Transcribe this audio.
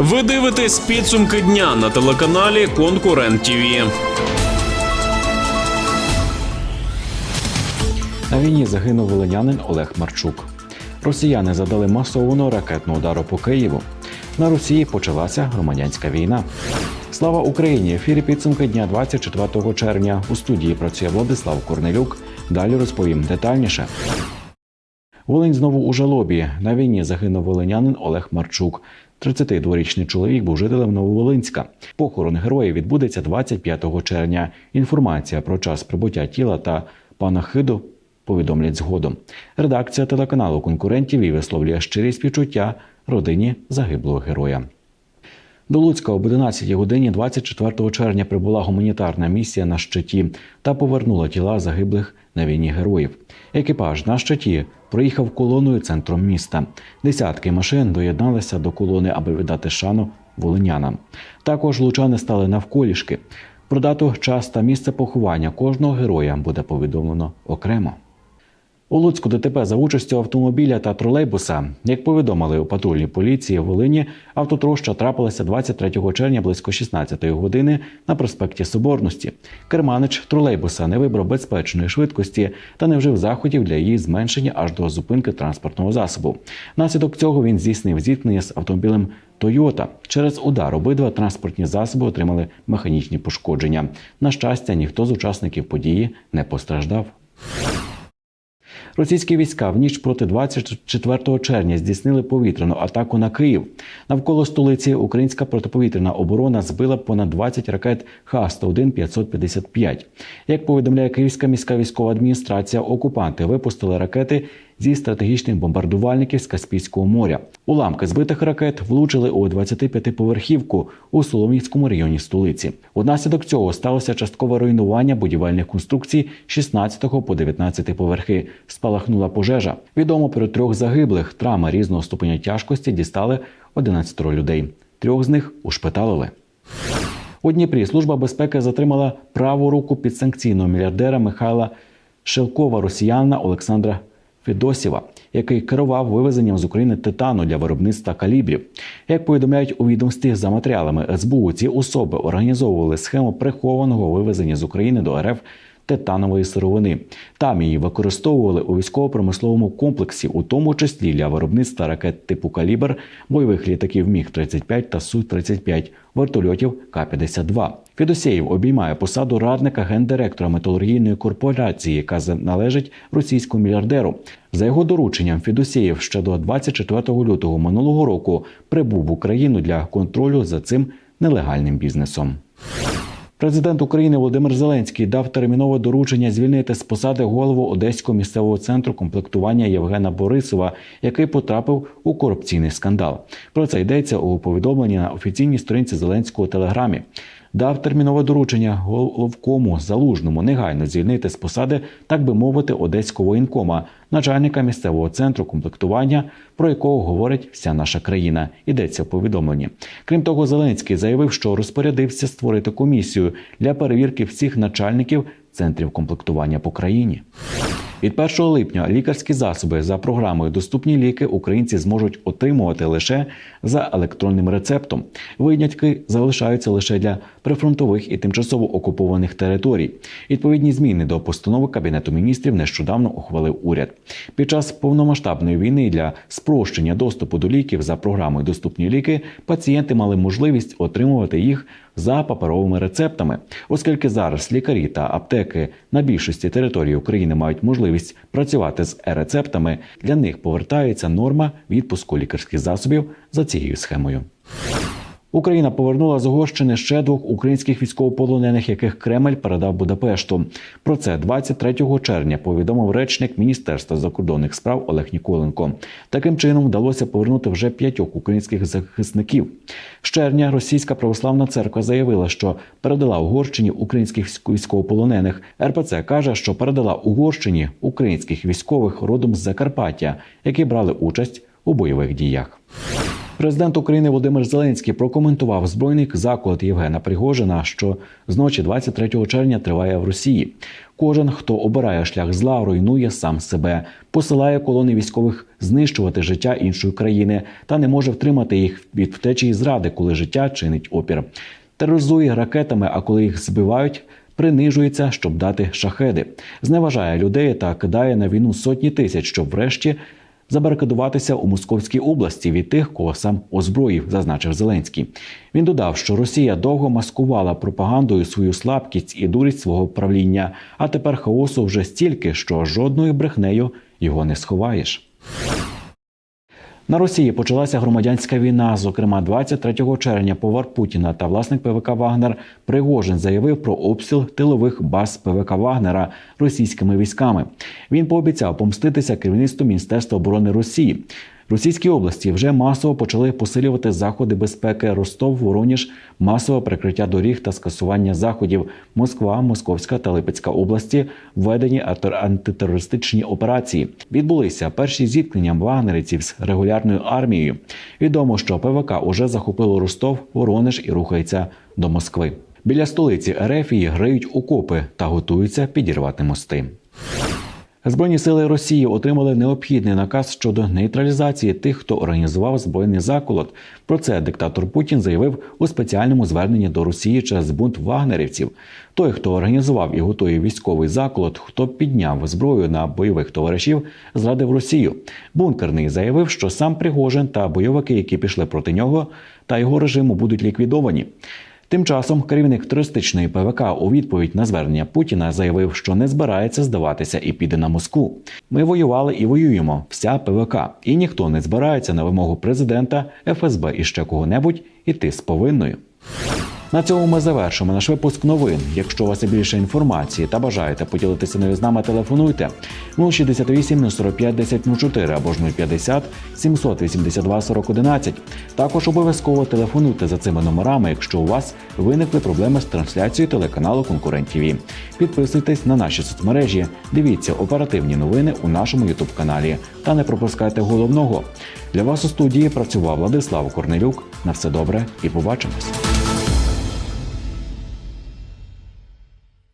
Ви дивитесь підсумки дня на телеканалі Конкурент ТІВІ. На війні загинув волинянин Олег Марчук. Росіяни задали масованого ракетного удару по Києву. На Росії почалася громадянська війна. Слава Україні! Ефірі підсумки дня 24 червня. У студії працює Владислав Корнелюк. Далі розповім детальніше. Волинь знову у жалобі. На війні загинув волинянин Олег Марчук. 32-річний чоловік був жителем Нововолинська. Похорон героя відбудеться 25 червня. Інформація про час прибуття тіла та панахиду повідомлять згодом. Редакція телеканалу конкурентів і висловлює щирі співчуття родині загиблого героя. До Луцька об 11 годині 24 червня прибула гуманітарна місія на щиті та повернула тіла загиблих на війні героїв. Екіпаж на щиті проїхав колоною центром міста. Десятки машин доєдналися до колони, аби віддати шану волинянам. Також лучани стали навколішки. Про дату, час та місце поховання кожного героя буде повідомлено окремо. У Луцьку ДТП за участю автомобіля та тролейбуса. Як повідомили у патрульній поліції в Волині, автотроща трапилася 23 червня близько 16 години на проспекті Соборності. Керманич тролейбуса не вибрав безпечної швидкості та не вжив заходів для її зменшення аж до зупинки транспортного засобу. Наслідок цього він здійснив зіткнення з автомобілем Тойота. Через удар обидва транспортні засоби отримали механічні пошкодження. На щастя, ніхто з учасників події не постраждав. Російські війська в ніч проти 24 червня здійснили повітряну атаку на Київ. Навколо столиці українська протиповітряна оборона збила понад 20 ракет Х-101 555. Як повідомляє Київська міська військова адміністрація, окупанти випустили ракети зі стратегічних бомбардувальників з Каспійського моря. Уламки збитих ракет влучили у 25-поверхівку у Солом'янському районі столиці. Унаслідок цього сталося часткове руйнування будівельних конструкцій 16 по 19 поверхи. Спалахнула пожежа. Відомо про трьох загиблих. Травми різного ступеня тяжкості дістали 11 людей. Трьох з них ушпиталили. У Дніпрі служба безпеки затримала праву руку підсанкційного мільярдера Михайла Шелкова, росіянина Олександра Федосєва, який керував вивезенням з України титану для виробництва калібрів. Як повідомляють у відомстві за матеріалами СБУ, ці особи організовували схему прихованого вивезення з України до РФ титанової сировини. Там її використовували у військово-промисловому комплексі, у тому числі для виробництва ракет типу калібр, бойових літаків Міг 35 та Су 35 вертольотів К-52. Федосєєв обіймає посаду радника гендиректора металургійної корпорації, яка належить російському мільярдеру. За його дорученням, Федосєєв ще до 24 лютого минулого року прибув в Україну для контролю за цим нелегальним бізнесом. Президент України Володимир Зеленський дав термінове доручення звільнити з посади голову Одеського місцевого центру комплектування Євгена Борисова, який потрапив у корупційний скандал. Про це йдеться у повідомленні на офіційній сторінці Зеленського телеграмі. Дав термінове доручення головкому залужному негайно звільнити з посади, так би мовити, одеського воєнкома, начальника місцевого центру комплектування, про якого говорить вся наша країна. Йдеться в повідомленні. Крім того, Зеленський заявив, що розпорядився створити комісію для перевірки всіх начальників центрів комплектування по країні. Від 1 липня лікарські засоби за програмою Доступні ліки українці зможуть отримувати лише за електронним рецептом. Винятки залишаються лише для прифронтових і тимчасово окупованих територій. Відповідні зміни до постанови Кабінету міністрів нещодавно ухвалив уряд. Під час повномасштабної війни для спрощення доступу до ліків за програмою Доступні ліки пацієнти мали можливість отримувати їх за паперовими рецептами, оскільки зараз лікарі та аптеки на більшості території України мають можливість працювати з е-рецептами, для них повертається норма відпуску лікарських засобів за цією схемою. Україна повернула з Угорщини ще двох українських військовополонених, яких Кремль передав Будапешту. Про це 23 червня повідомив речник Міністерства закордонних справ Олег Ніколенко. Таким чином вдалося повернути вже п'ятьох українських захисників. З червня Російська православна церква заявила, що передала Угорщині українських військовополонених. РПЦ каже, що передала Угорщині українських військових родом з Закарпаття, які брали участь у бойових діях. Президент України Володимир Зеленський прокоментував збройний заколот Євгена Пригожина, що з ночі 23 червня триває в Росії. Кожен, хто обирає шлях зла, руйнує сам себе, посилає колони військових знищувати життя іншої країни та не може втримати їх від втечі і зради, коли життя чинить опір. Тероризує ракетами, а коли їх збивають. Принижується, щоб дати шахеди, зневажає людей та кидає на війну сотні тисяч, щоб врешті забарикадуватися у Московській області від тих, кого сам озброїв, зазначив Зеленський. Він додав, що Росія довго маскувала пропагандою свою слабкість і дурість свого правління, а тепер хаосу вже стільки, що жодною брехнею його не сховаєш. На Росії почалася громадянська війна. Зокрема, 23 червня повар Путіна та власник ПВК Вагнер Пригожин заявив про обстріл тилових баз ПВК Вагнера російськими військами. Він пообіцяв помститися керівництву Міністерства оборони Росії. Російській області вже масово почали посилювати заходи безпеки Ростов, Вороніж, масове прикриття доріг та скасування заходів. Москва, Московська та Липецька області введені антитерористичні операції. Відбулися перші зіткнення вагнерівців з регулярною армією. Відомо, що ПВК уже захопило Ростов, Воронеж і рухається до Москви. Біля столиці Ерефії гриють окопи та готуються підірвати мости. Збройні сили Росії отримали необхідний наказ щодо нейтралізації тих, хто організував збройний заколот. Про це диктатор Путін заявив у спеціальному зверненні до Росії через бунт вагнерівців. Той, хто організував і готує військовий заколот, хто підняв зброю на бойових товаришів, зрадив Росію. Бункерний заявив, що сам Пригожин та бойовики, які пішли проти нього, та його режиму будуть ліквідовані. Тим часом керівник туристичної ПВК у відповідь на звернення Путіна заявив, що не збирається здаватися і піде на Москву. Ми воювали і воюємо. Вся ПВК, і ніхто не збирається на вимогу президента, ФСБ і ще кого-небудь іти з повинною. На цьому ми завершимо наш випуск новин. Якщо у вас є більше інформації та бажаєте поділитися нею з нами, телефонуйте 068 45 10 04 або ж 050 782 40 11. Також обов'язково телефонуйте за цими номерами, якщо у вас виникли проблеми з трансляцією телеканалу Конкурент ТВ. Підписуйтесь на наші соцмережі, дивіться оперативні новини у нашому Ютуб каналі та не пропускайте головного. Для вас у студії працював Владислав Корнелюк. На все добре і побачимось.